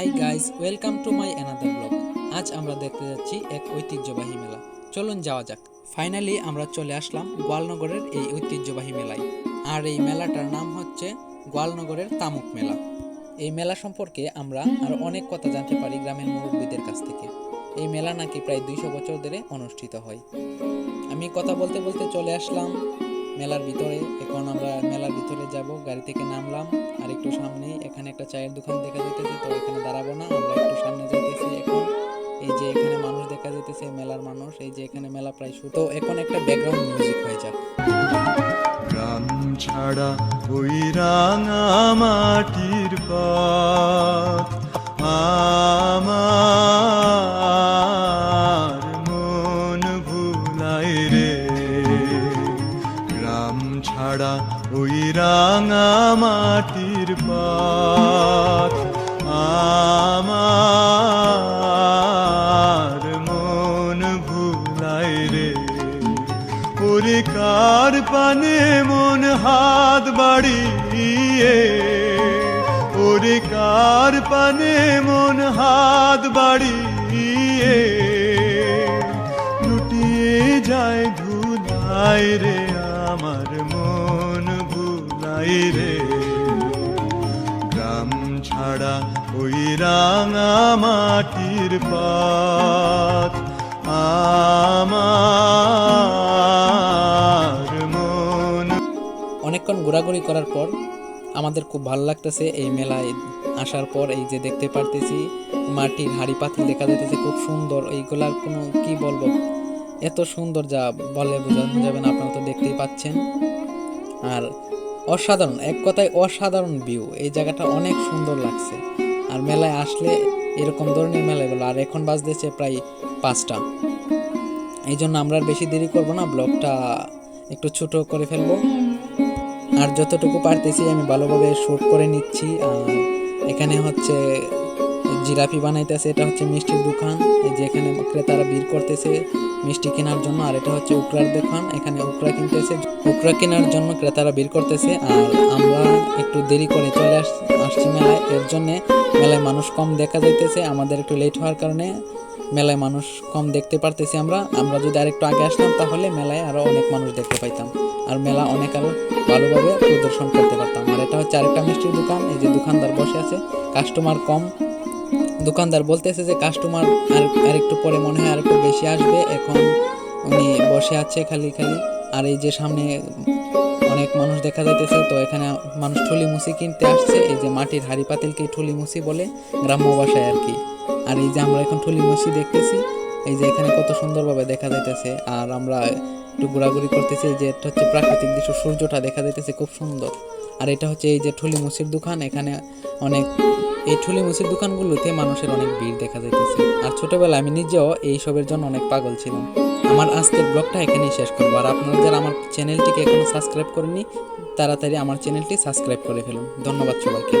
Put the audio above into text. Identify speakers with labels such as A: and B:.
A: Hi guys, welcome to my another blog. আজ আমরা দেখতে যাচ্ছি এক ঐতিহ্যবাহী মেলা। চলুন যাওয়া যাক। ফাইনালি আমরা চলে আসলাম গোয়ালনগরের এই ঐতিহ্যবাহী মেলায়। আর এই মেলাটার নাম হচ্ছে গোয়ালনগরের তামুক মেলা। এই মেলা সম্পর্কে আমরা আরও অনেক কথা জানতে পারি গ্রামের মুরব্বীদের কাছ থেকে। এই মেলা নাকি প্রায় দুইশো বছর ধরে অনুষ্ঠিত হয়। আমি কথা বলতে বলতে চলে আসলাম মেলার ভিতরে। এখন আমরা মেলার ভিতরে যাব, গাড়ি থেকে নামলাম, আর একটু সামনেই এখানে একটা চায়ের দোকান দেখা যাইতেছে, তো এখানে দাঁড়াবো না, আমরা একটু সামনে যাইতেছি এখন। এই যে এখানে মানুষ দেখা যাইতেছে, মেলার মানুষ, এই যে এখানে মেলা প্রায় শুরু। তো এখন একটা ব্যাকগ্রাউন্ড মিউজিক হয়ে যাক।
B: গ্রাম ছাড়া ওই রাঙা মাটির পথ ছাড়া ওই রাঙা মাটির পথ আমার মন ভুলাই রে ওরে কার পানে মন হাত বাড়িয়ে। ওরে কার পানে মন হাত বাড়িয়ে। লুটিয়ে যায় ধুলাই রে রে। গ্রাম ছাড়া ওই রাঙা মাটির পথ আমার মন।
A: অনেকক্ষণ ঘোরাঘুরি করার পর আমাদের খুব ভালো লাগতেছে এই মেলায় আসার পর, এই যে দেখতে পারতেছি মাটির হাড়ি পাতিল দেখা যাইতেছে খুব সুন্দর। এইগুলার কোনো কি বলব? এত সুন্দর যা বলে বোঝানো যাবে না, আপনারা তো দেখতেই পাচ্ছেন। আর অসাধারণ, এক কথায় অসাধারণ ভিউ এই জায়গাটা অনেক সুন্দর লাগছে। আর মেলায় আসলে এরকম ধরনের মেলায় বলো আর এখন বাজতেছে প্রায় পাঁচটা। এই জন্য আমরা আর বেশি দেরি করব না ব্লগটা একটু ছোট করে ফেলব। আর যতটুকু পারতেছি আমি ভালোভাবে শ্যুট করে নিচ্ছি। আর এখানে হচ্ছে জিরাফি বানাইতেছে, এটা হচ্ছে মিষ্টির দোকান। এই যে এখানে ক্রেতারা ভিড় করতেছে মিষ্টি কেনার জন্য, আর এটা হচ্ছে উকরার দোকান। এখানে উকরা কিনতেছে। উকরা কেনার জন্য ক্রেতারা ভিড় করতেছে, আর আমরা একটু দেরি করে চলে আস, আসছি মেলায়। এর জন্যে মেলায় মানুষ কম দেখা যাইতেছে, আমাদের একটু লেট হওয়ার কারণে মেলায় মানুষ কম দেখতে পারতেছি আমরা। আমরা যদি আরেকটু আগে আসতাম, তাহলে মেলায় আরও অনেক মানুষ দেখতে পাইতাম, আর মেলা অনেক আরও ভালোভাবে প্রদর্শন করতে পারতাম। আর এটা হচ্ছে আরেকটা মিষ্টির দোকান, এই যে দোকানদার বসে আছে। কাস্টমার কম দোকানদার বলতেছে যে কাস্টমার আর, আরেকটু পরে মনে হয় আরেকটু বেশি আসবে। এখন উনি বসে আছে খালি খালি। আর এই যে সামনে অনেক মানুষ দেখা যাইতেছে, তো এখানে মানুষ ঠুলি মুসি কিনতে আসছে। এই যে মাটির হাড়ি পাতিলকে ঠুলি মুসি বলে গ্রাম্য ভাষায় আর কি। আর এই যে আমরা এখন ঠুলি মুসি দেখতেছি, এই যে এখানে কত সুন্দরভাবে দেখা যাইতেছে। আর আমরা একটু ঘোরাঘুরি করতেছি যে এটা হচ্ছে প্রাকৃতিক দৃশ্য, সূর্যটা দেখা যাইতেছে খুব সুন্দর। আর এটা হচ্ছে এই যে ঠুলি মুসির দোকান, এখানে অনেক এই ঠুলি মুসির দোকানগুলোতে মানুষের অনেক ভিড় দেখা যাইতেছে। আর ছোটবেলায় আমি নিজেও এই সবের জন্য অনেক পাগল ছিলাম। আমার আজকের ব্লগটা এখানেই শেষ করব। আর আপনারা যারা আমার চ্যানেলটিকে এখনও সাবস্ক্রাইব করেনি তাড়াতাড়ি আমার চ্যানেলটি সাবস্ক্রাইব করে ফেলুন। ধন্যবাদ সবাইকে।